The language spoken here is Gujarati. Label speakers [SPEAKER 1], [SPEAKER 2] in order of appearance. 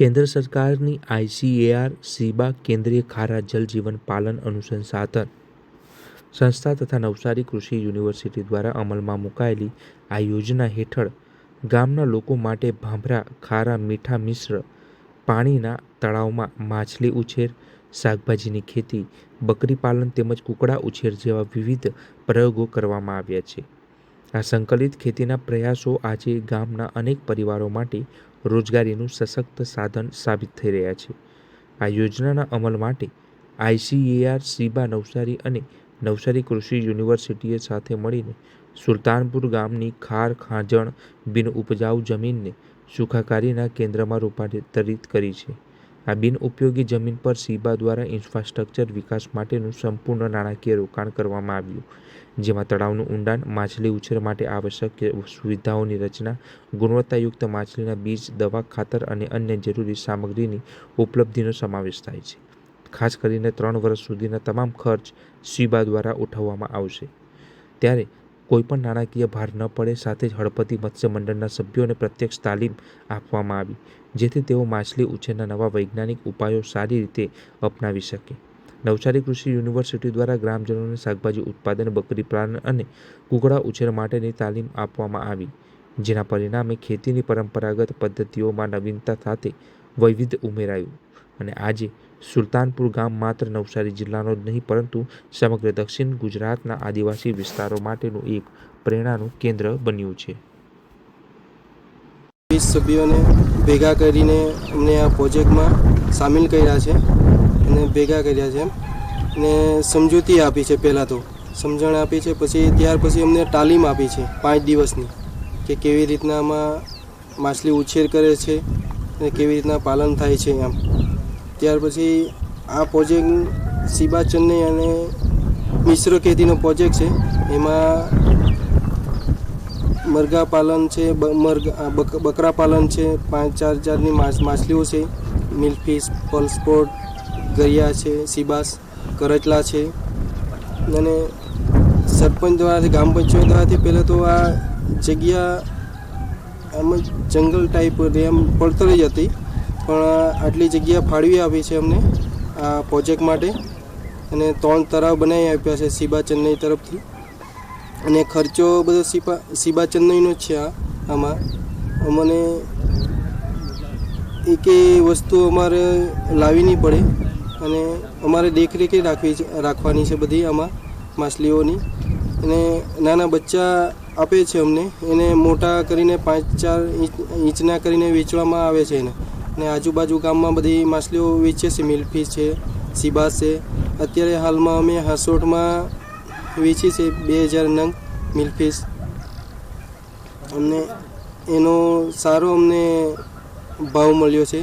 [SPEAKER 1] કેન્દ્ર સરકારની આઈસીએઆર સીબા કેન્દ્રીય ખારા જલ જીવન પાલન અનુસંસાધન સંસ્થા તથા નવસારી કૃષિ યુનિવર્સિટી દ્વારા અમલમાં મુકાયેલી આ યોજના હેઠળ ગામના લોકો માટે ભાંભરા, ખારા, મીઠા મિશ્ર પાણીના તળાવમાં માછલી ઉછેર, શાકભાજીની ખેતી, બકરી પાલન તેમજ કુકડા ઉછેર જેવા વિવિધ પ્રયોગો કરવામાં આવ્યા છે. આ સંકલિત ખેતીના પ્રયાસો આજે ગામના અનેક પરિવારો માટે રોજગારીનું સશક્ત સાધન સાબિત થઈ રહ્યા છે. આ યોજનાના અમલ માટે આઈસીએઆર સીબા નવસારી અને નવસારી કૃષિ યુનિવર્સિટીએ સાથે મળીને સુલતાનપુર ગામની ખાર ખાંજણ બિન ઉપજાઉ જમીનને સુખાકારીના કેન્દ્રમાં રૂપાંતરિત કરી છે. આ બિનઉપયોગી જમીન પર સીબા દ્વારા ઇન્ફ્રાસ્ટ્રક્ચર વિકાસ માટેનું સંપૂર્ણ નાણાકીય રોકાણ કરવામાં આવ્યું, જેમાં તળાવનું ઊંડાણ, માછલી ઉછેર માટે આવશ્યક સુવિધાઓની રચના, ગુણવત્તાયુક્ત માછલીના બીજ, દવા, ખાતર અને અન્ય જરૂરી સામગ્રીની ઉપલબ્ધિનો સમાવેશ થાય છે. ખાસ કરીને ત્રણ વર્ષ સુધીના તમામ ખર્ચ સીબા દ્વારા ઉઠાવવામાં આવશે. ત્યારે કોઈપણ નાણાકીય ભાર ન પડે સાથે જ હળપતિ મત્સ્ય મંડળના સભ્યોને પ્રત્યક્ષ તાલીમ આપવામાં આવી, જેથી તેઓ માછલી ઉછેરના નવા વૈજ્ઞાનિક ઉપાયો સારી રીતે અપનાવી શકે. નવસારી કૃષિ યુનિવર્સિટી દ્વારા ગ્રામજનોને શાકભાજી ઉત્પાદન, બકરી પાલન અને કુકડા ઉછેર માટેની તાલીમ આપવામાં આવી, જેના પરિણામે ખેતીની પરંપરાગત પદ્ધતિઓમાં નવીનતા સાથે વૈવિધ્ય ઉમેરાયું. અને આજે સુલતાનપુર ગામ માત્ર નવસારી જિલ્લાનો જ નહીં, પરંતુ સમગ્ર દક્ષિણ ગુજરાતના આદિવાસી વિસ્તારો માટેનું એક પ્રેરણાનું કેન્દ્ર બન્યું છે.
[SPEAKER 2] વીસ સભ્યોને ભેગા કરીને અમને આ પ્રોજેક્ટમાં સામેલ કર્યા છે અને ભેગા કર્યા છે ને સમજૂતી આપી છે પહેલાં તો. સમજણ આપી છે, પછી ત્યાર પછી અમને તાલીમ આપી છે પાંચ દિવસની કે કેવી રીતના આમાં માછલી ઉછેર કરે છે અને કેવી રીતના પાલન થાય છે એમ. ત્યાર પછી આ પ્રોજેક્ટ સીબા ચેન્નઈ અને મિશ્ર ખેતીનો પ્રોજેક્ટ છે. એમાં મરઘા પાલન છે મરઘા બકરા પાલન છે, પાંચ, ચાર જાતની માછલીઓ છે મિલ્કફિશ પલ્સપોટ ગરિયા છે સીબાસ કરચલા છે. અને સરપંચ દ્વારાથી ગ્રામ પંચાયત દ્વારાથી પહેલાં તો આ જગ્યા આમ જંગલ ટાઈપ એમ પડતર જ હતી. પણ આટલી જગ્યા ફાળવી આપી છે અમને, આ પ્રોજેક્ટ માટે. અને ત્રણ તળાવ બનાવી આપ્યા છે સીબા ચેન્નઈ તરફથી. અને ખર્ચો બધો સીબા સીબા ચેન્નઈનો જ છે આ, આમાં. અમને એક વસ્તુ અમારે લાવી નહીં પડે. અને અમારે દેખરેખ રાખવી રાખવાની છે બધી આમાં, માછલીઓની. અને નાના બચ્ચા આપે છે અમને, એને મોટા કરીને પાંચ ચાર ઇંચ, ઇંચના કરીને વેચવામાં આવે છે એને. અને આજુબાજુ ગામમાં બધી માછલીઓ વેચે છે મિલ્કફિશ છે સીબા છે. અત્યારે હાલમાં અમે હાસોટમાં વેચી છે બે હજાર નંગ મિલ્કફિશ અમને એનો સારો અમને ભાવ મળ્યો છે.